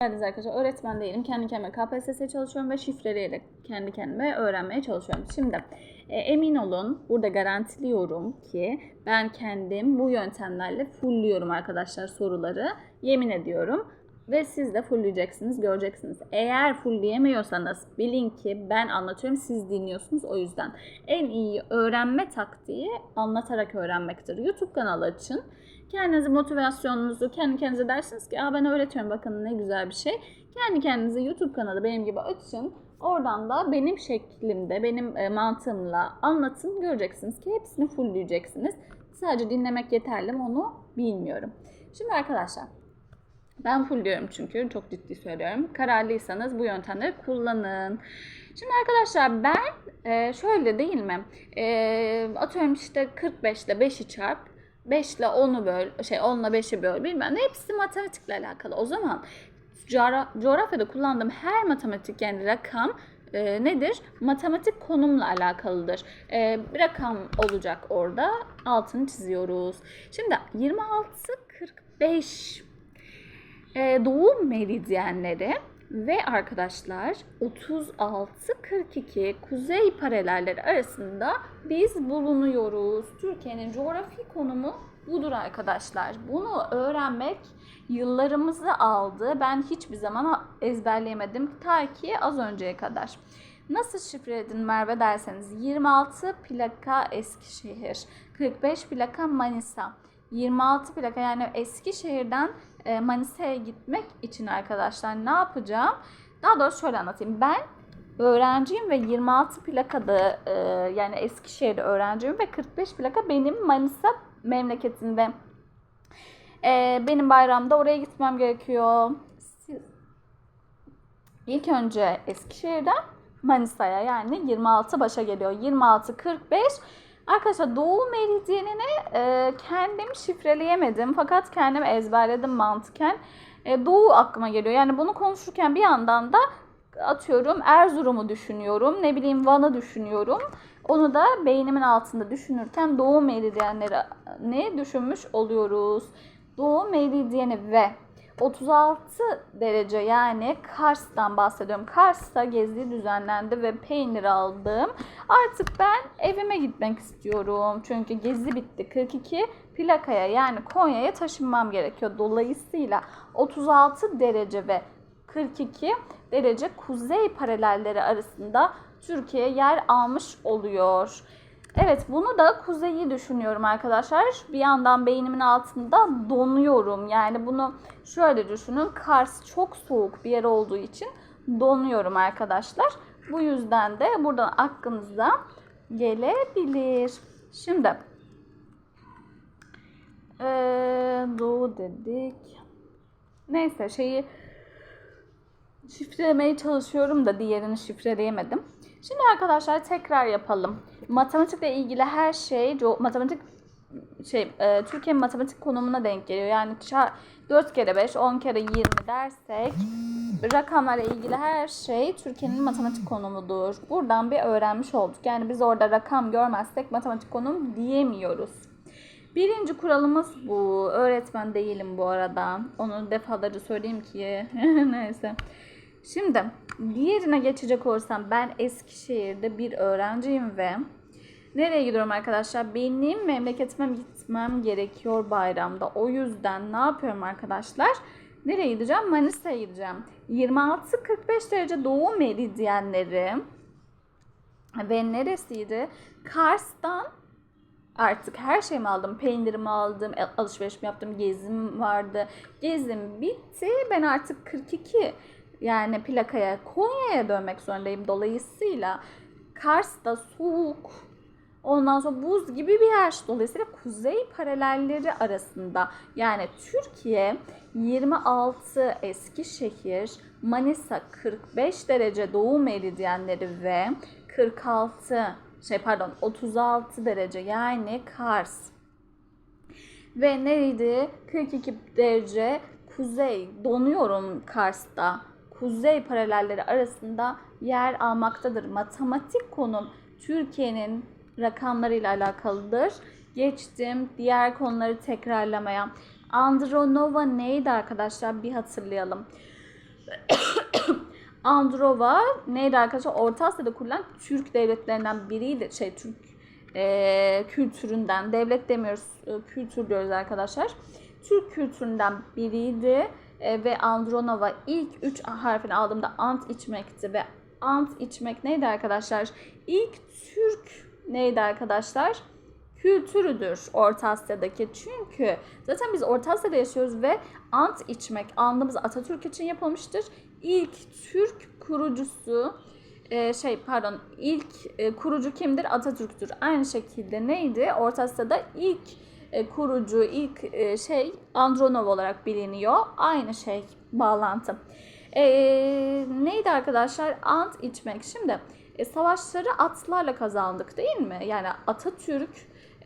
geldiniz arkadaşlar. Öğretmen değilim. Kendi kendime KPSS çalışıyorum ve şifreleyerek kendi kendime öğrenmeye çalışıyorum. Şimdi e, emin olun burada garantiliyorum ki ben kendim bu yöntemlerle fullüyorum arkadaşlar soruları. Yemin ediyorum. Ve siz de fullleyeceksiniz, göreceksiniz. Eğer fullleyemiyorsanız bilin ki ben anlatıyorum, siz dinliyorsunuz o yüzden. En iyi öğrenme taktiği anlatarak öğrenmektir. YouTube kanalı açın. Kendinizi motivasyonunuzu kendi kendinize dersiniz ki Aa, ben öğretiyorum bakın ne güzel bir şey. Kendi kendinize YouTube kanalı benim gibi açın. Oradan da benim şeklimde, benim e, mantığımla anlatın. Göreceksiniz ki hepsini fullleyeceksiniz. Sadece dinlemek yeterli mi onu bilmiyorum. Şimdi arkadaşlar ben full diyorum çünkü çok ciddi söylüyorum. Kararlıysanız bu yöntemleri kullanın. Şimdi arkadaşlar ben e, şöyle değil mi? E, atıyorum işte 45 ile 5'i çarp. 5 ile 10'u böl, şey 10 ile 5'i böl bilmem ne hepsi matematikle alakalı. O zaman coğra- coğrafyada kullandığım her matematik yani rakam e, nedir? Matematik konumla alakalıdır. E, bir rakam olacak orada. Altını çiziyoruz. Şimdi 26 45 e, doğu meridyenleri ve arkadaşlar 36-42 kuzey paralelleri arasında biz bulunuyoruz. Türkiye'nin coğrafi konumu budur arkadaşlar. Bunu öğrenmek yıllarımızı aldı. Ben hiçbir zaman ezberleyemedim ta ki az önceye kadar. Nasıl şifreledin Merve derseniz 26 plaka Eskişehir, 45 plaka Manisa. 26 plaka yani Eskişehir'den e, Manisa'ya gitmek için arkadaşlar ne yapacağım? Daha doğrusu şöyle anlatayım. Ben öğrenciyim ve 26 plakada e, yani Eskişehir'de öğrenciyim ve 45 plaka benim Manisa memleketinde. E, benim bayramda oraya gitmem gerekiyor. İlk önce Eskişehir'den Manisa'ya yani 26 başa geliyor. 26 45 Arkadaşlar doğu meridyenini e, kendim şifreleyemedim fakat kendim ezberledim mantıken. E, doğu aklıma geliyor. Yani bunu konuşurken bir yandan da atıyorum Erzurum'u düşünüyorum. Ne bileyim Van'ı düşünüyorum. Onu da beynimin altında düşünürken doğu meridyenlerini düşünmüş oluyoruz. Doğu meridyeni ve 36 derece yani Kars'tan bahsediyorum. Kars'ta gezi düzenlendi ve peynir aldım. Artık ben evime gitmek istiyorum. Çünkü gezi bitti. 42 plakaya yani Konya'ya taşınmam gerekiyor. Dolayısıyla 36 derece ve 42 derece kuzey paralelleri arasında Türkiye yer almış oluyor. Evet bunu da kuzeyi düşünüyorum arkadaşlar. Bir yandan beynimin altında donuyorum. Yani bunu şöyle düşünün. Kars çok soğuk bir yer olduğu için donuyorum arkadaşlar. Bu yüzden de buradan aklınıza gelebilir. Şimdi ee, doğu dedik. Neyse şeyi şifrelemeye çalışıyorum da diğerini şifreleyemedim. Şimdi arkadaşlar tekrar yapalım. Matematikle ilgili her şey matematik şey e, Türkiye'nin matematik konumuna denk geliyor. Yani 4 kere 5, 10 kere 20 dersek rakamlarla ilgili her şey Türkiye'nin matematik konumudur. Buradan bir öğrenmiş olduk. Yani biz orada rakam görmezsek matematik konum diyemiyoruz. Birinci kuralımız bu. Öğretmen değilim bu arada. Onu defalarca söyleyeyim ki. Neyse. Şimdi diğerine geçecek olursam ben Eskişehir'de bir öğrenciyim ve nereye gidiyorum arkadaşlar? Benim memleketime gitmem gerekiyor bayramda. O yüzden ne yapıyorum arkadaşlar? Nereye gideceğim? Manisa'ya gideceğim. 26-45 derece doğu meridyenleri ve neresiydi? Kars'tan artık her şeyimi aldım. Peynirimi aldım, alışverişimi yaptım, gezim vardı. Gezim bitti. Ben artık 42 yani plakaya Konya'ya dönmek zorundayım. Dolayısıyla Kars'ta soğuk, ondan sonra buz gibi bir yer. Dolayısıyla kuzey paralelleri arasında yani Türkiye 26 Eskişehir, Manisa 45 derece doğu meridyenleri ve 46 şey pardon 36 derece yani Kars. Ve neydi? 42 derece kuzey. Donuyorum Kars'ta kuzey paralelleri arasında yer almaktadır. Matematik konum Türkiye'nin rakamlarıyla alakalıdır. Geçtim diğer konuları tekrarlamaya. Andronova neydi arkadaşlar? Bir hatırlayalım. Androva neydi arkadaşlar? Orta Asya'da kurulan Türk devletlerinden biriydi. Şey Türk e, kültüründen, devlet demiyoruz, e, kültür diyoruz arkadaşlar. Türk kültüründen biriydi E, ve Andronova ilk üç harfini aldığımda ant içmekti ve ant içmek neydi arkadaşlar? İlk Türk neydi arkadaşlar? kültürüdür Orta Asya'daki. Çünkü zaten biz Orta Asya'da yaşıyoruz ve ant içmek andımız Atatürk için yapılmıştır. İlk Türk kurucusu e, şey pardon ilk e, kurucu kimdir? Atatürk'tür. Aynı şekilde neydi? Orta Asya'da ilk e, kurucu, ilk e, şey Andronov olarak biliniyor. Aynı şey bağlantı. E, neydi arkadaşlar? Ant içmek. Şimdi e, savaşları atlarla kazandık değil mi? Yani Atatürk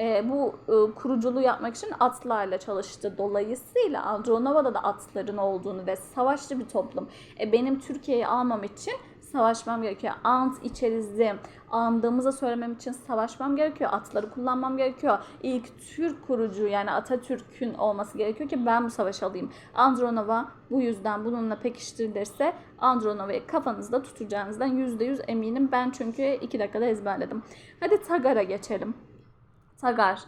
e, bu e, kuruculuğu yapmak için atlarla çalıştı. Dolayısıyla Andronova'da da atların olduğunu ve savaşçı bir toplum. E, benim Türkiye'yi almam için savaşmam gerekiyor. Ant içerizde andığımızı söylemem için savaşmam gerekiyor. Atları kullanmam gerekiyor. İlk Türk kurucu yani Atatürk'ün olması gerekiyor ki ben bu savaşı alayım. Andronova bu yüzden bununla pekiştirilirse Andronova'yı kafanızda tutacağınızdan %100 eminim. Ben çünkü 2 dakikada ezberledim. Hadi Tagar'a geçelim. Tagar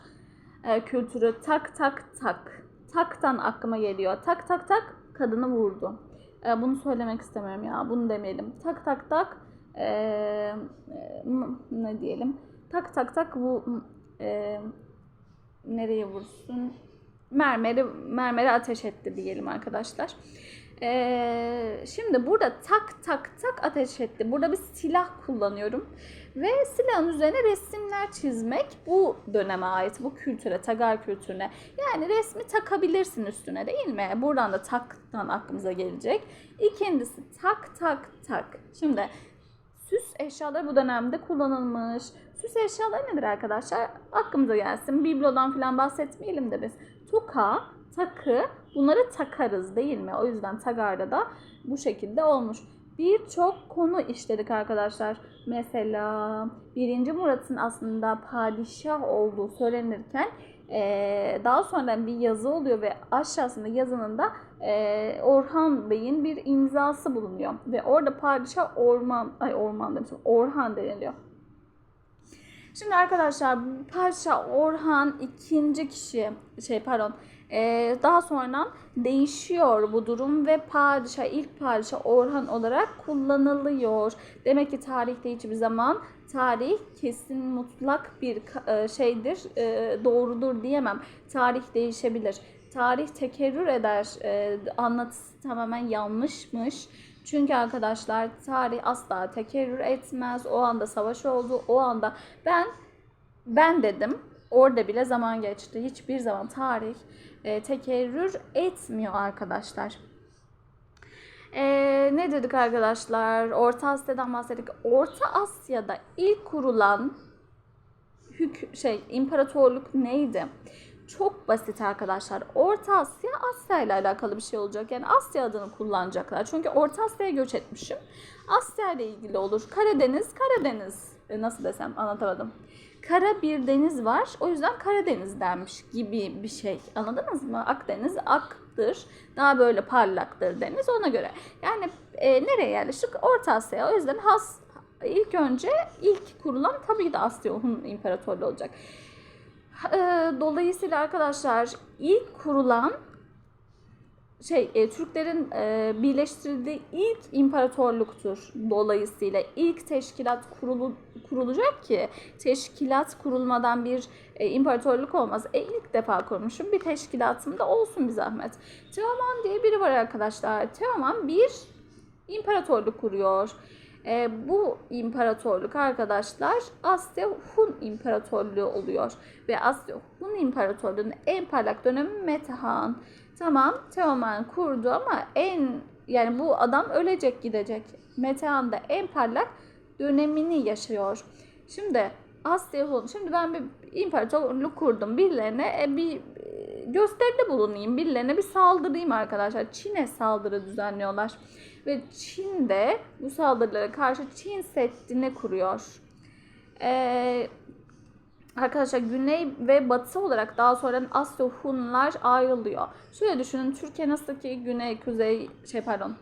e, kültürü tak tak tak. Taktan aklıma geliyor. Tak tak tak kadını vurdu. E, bunu söylemek istemiyorum ya. Bunu demeyelim. Tak tak tak e, ne diyelim? Tak tak tak bu e, nereye vursun? Mermeri mermeri ateş etti diyelim arkadaşlar. Ee, şimdi burada tak tak tak ateş etti. Burada bir silah kullanıyorum. Ve silahın üzerine resimler çizmek bu döneme ait, bu kültüre, tagar kültürüne. Yani resmi takabilirsin üstüne değil mi? Buradan da taktan aklımıza gelecek. İkincisi tak tak tak. Şimdi süs eşyaları bu dönemde kullanılmış. Süs eşyaları nedir arkadaşlar? Aklımıza gelsin. Biblodan falan bahsetmeyelim de biz. Toka, takı bunları takarız değil mi? O yüzden tagarda da bu şekilde olmuş. Birçok konu işledik arkadaşlar. Mesela 1. Murat'ın aslında padişah olduğu söylenirken daha sonra bir yazı oluyor ve aşağısında yazının da Orhan Bey'in bir imzası bulunuyor. Ve orada padişah Orman, ay Orman demişim, Orhan deniliyor. Şimdi arkadaşlar Padişah Orhan ikinci kişi şey pardon ee, daha sonra değişiyor bu durum ve padişah ilk padişah Orhan olarak kullanılıyor. Demek ki tarihte hiçbir zaman tarih kesin mutlak bir e, şeydir, e, doğrudur diyemem. Tarih değişebilir. Tarih tekerrür eder. E, anlatısı tamamen yanlışmış. Çünkü arkadaşlar tarih asla tekerrür etmez. O anda savaş oldu. O anda ben ben dedim. Orada bile zaman geçti. Hiçbir zaman tarih e, tekerrür etmiyor arkadaşlar. E, ne dedik arkadaşlar? Orta Asya'dan bahsettik. Orta Asya'da ilk kurulan hük şey imparatorluk neydi? Çok basit arkadaşlar. Orta Asya Asya ile alakalı bir şey olacak. Yani Asya adını kullanacaklar. Çünkü Orta Asya'ya göç etmişim. Asya ile ilgili olur. Karadeniz, Karadeniz. E, nasıl desem anlatamadım kara bir deniz var. O yüzden Karadeniz denmiş gibi bir şey. Anladınız mı? Akdeniz aktır. Daha böyle parlaktır deniz ona göre. Yani e, nereye yerleştik? Orta Asya'ya. O yüzden has ilk önce ilk kurulan tabii ki de Asya Hun İmparatorluğu olacak. E, dolayısıyla arkadaşlar ilk kurulan şey e, Türklerin e, birleştirildiği ilk imparatorluktur. Dolayısıyla ilk teşkilat kurulu, kurulacak ki teşkilat kurulmadan bir e, imparatorluk olmaz. E ilk defa kurmuşum. Bir teşkilatım da olsun bir zahmet. Teoman diye biri var arkadaşlar. Teoman bir imparatorluk kuruyor. E, bu imparatorluk arkadaşlar Asya Hun İmparatorluğu oluyor. Ve Asya Hun İmparatorluğu'nun en parlak dönemi Metehan. Tamam Teoman kurdu ama en yani bu adam ölecek gidecek. Metehan da en parlak dönemini yaşıyor. Şimdi Asya Hun. Şimdi ben bir imparatorluk kurdum. Birilerine e, bir e, gösteride bulunayım. Birilerine bir saldırayım arkadaşlar. Çin'e saldırı düzenliyorlar. Ve Çin de bu saldırılara karşı Çin Seddi'ni kuruyor. Ee, arkadaşlar güney ve batı olarak daha sonra Asya Hunlar ayrılıyor. Şöyle düşünün Türkiye nasıl ki güney, kuzey, şey pardon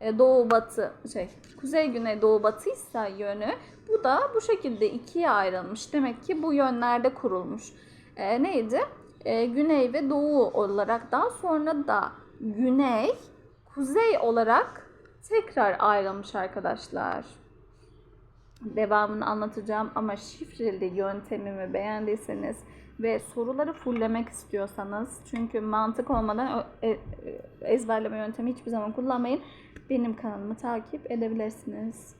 e, doğu batı şey kuzey güney doğu batıysa yönü bu da bu şekilde ikiye ayrılmış. Demek ki bu yönlerde kurulmuş. E, neydi? E, güney ve doğu olarak daha sonra da güney kuzey olarak tekrar ayrılmış arkadaşlar. Devamını anlatacağım ama şifreli yöntemimi beğendiyseniz ve soruları fulllemek istiyorsanız çünkü mantık olmadan e- e- ezberleme yöntemi hiçbir zaman kullanmayın. Benim kanalımı takip edebilirsiniz.